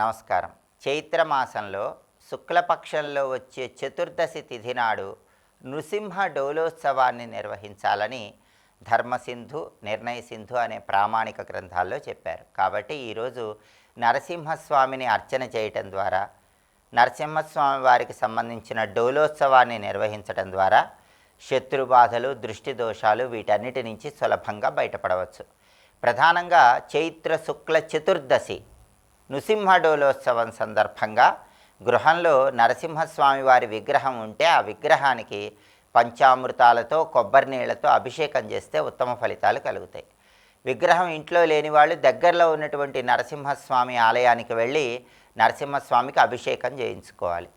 నమస్కారం. చైత్రమాసంలో శుక్లపక్షంలో వచ్చే చతుర్దశి తిథి నాడు నృసింహ డోలోత్సవాన్ని నిర్వహించాలని ధర్మసింధు నిర్ణయ సింధు అనే ప్రామాణిక గ్రంథాల్లో చెప్పారు. కాబట్టి ఈరోజు నరసింహస్వామిని అర్చన చేయటం ద్వారా నరసింహస్వామి వారికి సంబంధించిన డోలోత్సవాన్ని నిర్వహించడం ద్వారా శత్రుబాధలు దృష్టి దోషాలు వీటన్నిటి నుంచి సులభంగా బయటపడవచ్చు. ప్రధానంగా చైత్ర శుక్ల చతుర్దశి నృసింహ డోలోత్సవం సందర్భంగా గృహంలో నరసింహస్వామి వారి విగ్రహం ఉంటే ఆ విగ్రహానికి పంచామృతాలతో కొబ్బరి నీళ్ళతో అభిషేకం చేస్తే ఉత్తమ ఫలితాలు కలుగుతాయి. విగ్రహం ఇంట్లో లేని వాళ్ళు దగ్గరలో ఉన్నటువంటి నరసింహస్వామి ఆలయానికి వెళ్ళి నరసింహస్వామికి అభిషేకం చేయించుకోవాలి.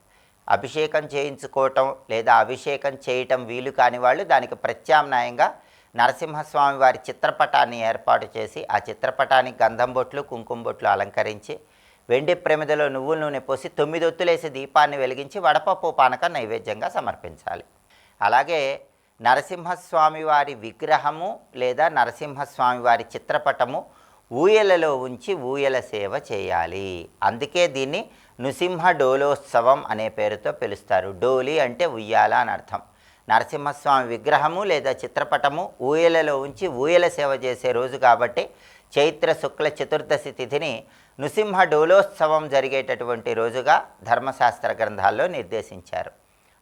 అభిషేకం చేయించుకోవటం లేదా అభిషేకం చేయటం వీలు కాని వాళ్ళు దానికి ప్రత్యామ్నాయంగా నరసింహస్వామి వారి చిత్రపటాన్ని ఏర్పాటు చేసి ఆ చిత్రపటానికి గంధం బొట్లు కుంకుమ బొట్లు అలంకరించి వెండి ప్రమిదలో నువ్వుల నూనె పోసి తొమ్మిది ఒత్తులేసి దీపాన్ని వెలిగించి వడపప్పు పానకం నైవేద్యంగా సమర్పించాలి. అలాగే నరసింహస్వామి వారి విగ్రహము లేదా నరసింహస్వామి వారి చిత్రపటము ఊయలలో ఉంచి ఊయల సేవ చేయాలి. అందుకే దీన్ని నృసింహ డోలోత్సవం అనే పేరుతో పిలుస్తారు. డోలి అంటే ఉయ్యాల అని అర్థం. నరసింహస్వామి విగ్రహము లేదా చిత్రపటము ఊయలలో ఉంచి ఊయల సేవ చేసే రోజు కాబట్టి చైత్ర శుక్ల చతుర్దశి తిథిని నృసింహ డోలోత్సవం జరిగేటటువంటి రోజుగా ధర్మశాస్త్ర గ్రంథాల్లో నిర్దేశించారు.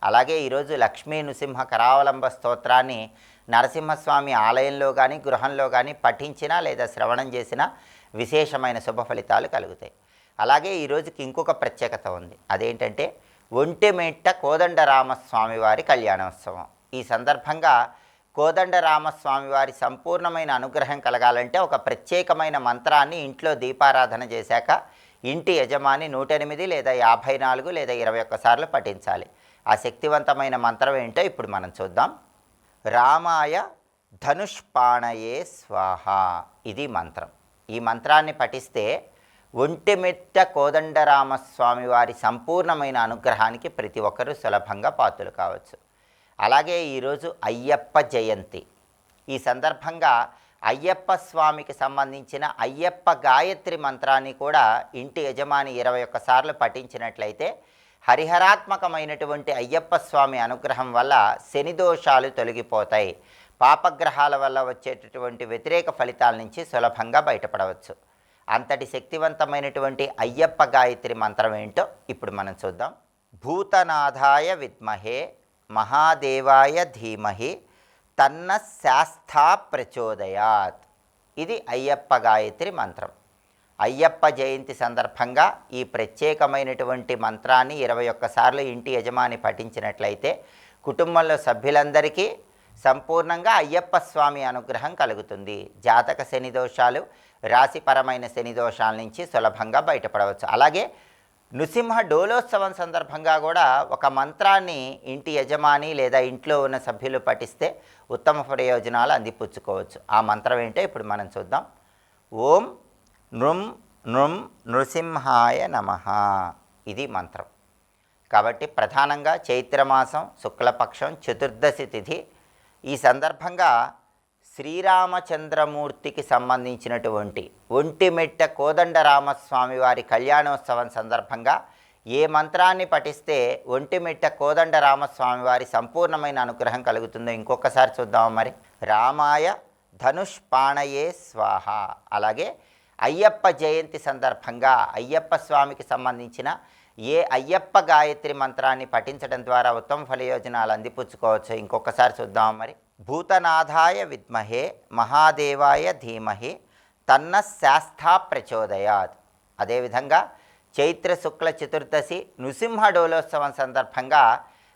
అలాగే ఈరోజు లక్ష్మీ నృసింహ కరావలంబ స్తోత్రాన్ని నరసింహస్వామి ఆలయంలో కానీ గృహంలో కానీ పఠించినా లేదా శ్రవణం చేసినా విశేషమైన శుభ ఫలితాలు కలుగుతాయి. అలాగే ఈరోజుకి ఇంకొక ప్రత్యేకత ఉంది. అదేంటంటే ఒంటిమిట్ట కోదండరామస్వామి వారి కళ్యాణోత్సవం. ఈ సందర్భంగా కోదండరామస్వామి వారి సంపూర్ణమైన అనుగ్రహం కలగాలంటే ఒక ప్రత్యేకమైన మంత్రాన్ని ఇంట్లో దీపారాధన చేశాక ఇంటి యజమాని నూట ఎనిమిది లేదా యాభై నాలుగు లేదా ఇరవై ఒక్కసార్లు పఠించాలి. ఆ శక్తివంతమైన మంత్రం ఏంటో ఇప్పుడు మనం చూద్దాం. రామాయ ధనుష్పాణయే స్వాహ. ఇది మంత్రం. ఈ మంత్రాన్ని పఠిస్తే ఒంటిమిట్ట కోదండరామస్వామి వారి సంపూర్ణమైన అనుగ్రహానికి ప్రతి ఒక్కరూ సులభంగా పాత్రలు కావచ్చు. అలాగే ఈరోజు అయ్యప్ప జయంతి. ఈ సందర్భంగా అయ్యప్ప స్వామికి సంబంధించిన అయ్యప్ప గాయత్రి మంత్రాన్ని కూడా ఇంటి యజమాని ఇరవై ఒక్కసార్లు పఠించినట్లయితే హరిహరాత్మకమైనటువంటి అయ్యప్ప స్వామి అనుగ్రహం వల్ల శని దోషాలు తొలగిపోతాయి. పాపగ్రహాల వల్ల వచ్చేటటువంటి వ్యతిరేక ఫలితాల నుంచి సులభంగా బయటపడవచ్చు. అంతటి శక్తివంతమైనటువంటి అయ్యప్ప గాయత్రి మంత్రం ఏంటో ఇప్పుడు మనం చూద్దాం. భూతనాథాయ విద్మహే మహాదేవాయ ధీమహి తన్న శాస్థా ప్రచోదయాత్ ఇది అయ్యప్ప గాయత్రి మంత్రం. అయ్యప్ప జయంతి సందర్భంగా ఈ ప్రత్యేకమైనటువంటి మంత్రాన్ని ఇరవై ఒక్కసార్లు ఇంటి యజమాని పఠించినట్లయితే కుటుంబంలో సభ్యులందరికీ సంపూర్ణంగా అయ్యప్ప స్వామి అనుగ్రహం కలుగుతుంది. జాతక శని దోషాలు రాశిపరమైన శని దోషాల నుంచి సులభంగా బయటపడవచ్చు. అలాగే నృసింహ డోలోత్సవం సందర్భంగా కూడా ఒక మంత్రాన్ని ఇంటి యజమాని లేదా ఇంట్లో ఉన్న సభ్యులు పఠిస్తే ఉత్తమ ప్రయోజనాలు అందిపుచ్చుకోవచ్చు. ఆ మంత్రం ఏంటో ఇప్పుడు మనం చూద్దాం. ఓం నృం నృం నృసింహాయ నమ. ఇది మంత్రం. కాబట్టి ప్రధానంగా చైత్రమాసం శుక్లపక్షం చతుర్దశి తిథి ఈ సందర్భంగా శ్రీరామచంద్రమూర్తికి సంబంధించినటువంటి ఒంటిమెట్ట కోదండరామస్వామి వారి కళ్యాణోత్సవం సందర్భంగా ఏ మంత్రాన్ని పఠిస్తే ఒంటిమెట్ట కోదండరామస్వామి వారి సంపూర్ణమైన అనుగ్రహం కలుగుతుందో ఇంకొకసారి చూద్దాం మరి. రామాయ ధనుష్ పాణయే స్వాహ. అలాగే అయ్యప్ప జయంతి సందర్భంగా అయ్యప్ప స్వామికి సంబంధించిన ఏ అయ్యప్ప గాయత్రి మంత్రాన్ని పఠించడం ద్వారా ఉత్తమ ఫలయోజనాలు అందిపుచ్చుకోవచ్చు ఇంకొకసారి చూద్దాం మరి. భూతనాథాయ విద్మహే మహాదేవాయ ధీమహి తన్న శాస్థా ప్రచోదయాత్. అదేవిధంగా చైత్ర శుక్ల చతుర్దశి నృసింహ డోలోత్సవం సందర్భంగా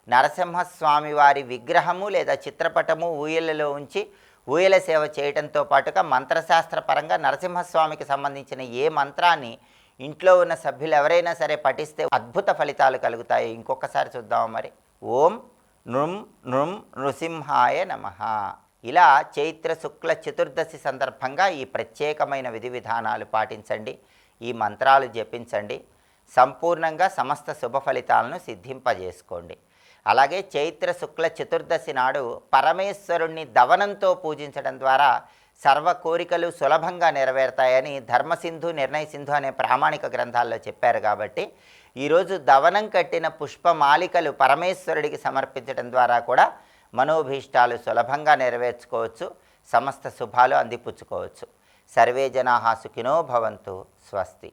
నరసింహస్వామి వారి విగ్రహము లేదా చిత్రపటము ఊయలలో ఉంచి ఊయల సేవ చేయడంతో పాటుగా మంత్రశాస్త్రపరంగా నరసింహస్వామికి సంబంధించిన ఏ మంత్రాన్ని ఇంట్లో ఉన్న సభ్యులు ఎవరైనా సరే పఠిస్తే అద్భుత ఫలితాలు కలుగుతాయి. ఇంకొకసారి చూద్దాం మరి. ఓం నృసింహాయ నమ. ఇలా చైత్ర శుక్ల చతుర్దశి సందర్భంగా ఈ ప్రత్యేకమైన విధి విధానాలు పాటించండి. ఈ మంత్రాలు జపించండి. సంపూర్ణంగా సమస్త శుభ ఫలితాలను సిద్ధింపజేసుకోండి. అలాగే చైత్ర శుక్ల చతుర్దశి నాడు పరమేశ్వరుణ్ణి దవనంతో పూజించడం ద్వారా సర్వ కోరికలు సులభంగా నెరవేరుతాయని ధర్మసింధు నిర్ణయ సింధు అనే ప్రామాణిక గ్రంథాల్లో చెప్పారు కాబట్టి ఈరోజు దవనం కట్టిన పుష్పమాలికలు పరమేశ్వరుడికి సమర్పించడం ద్వారా కూడా మనోభీష్టాలు సులభంగా నెరవేర్చుకోవచ్చు సమస్త శుభాలు అందిపుచ్చుకోవచ్చు. సర్వే జనా సుఖినో భవంతు స్వస్తి.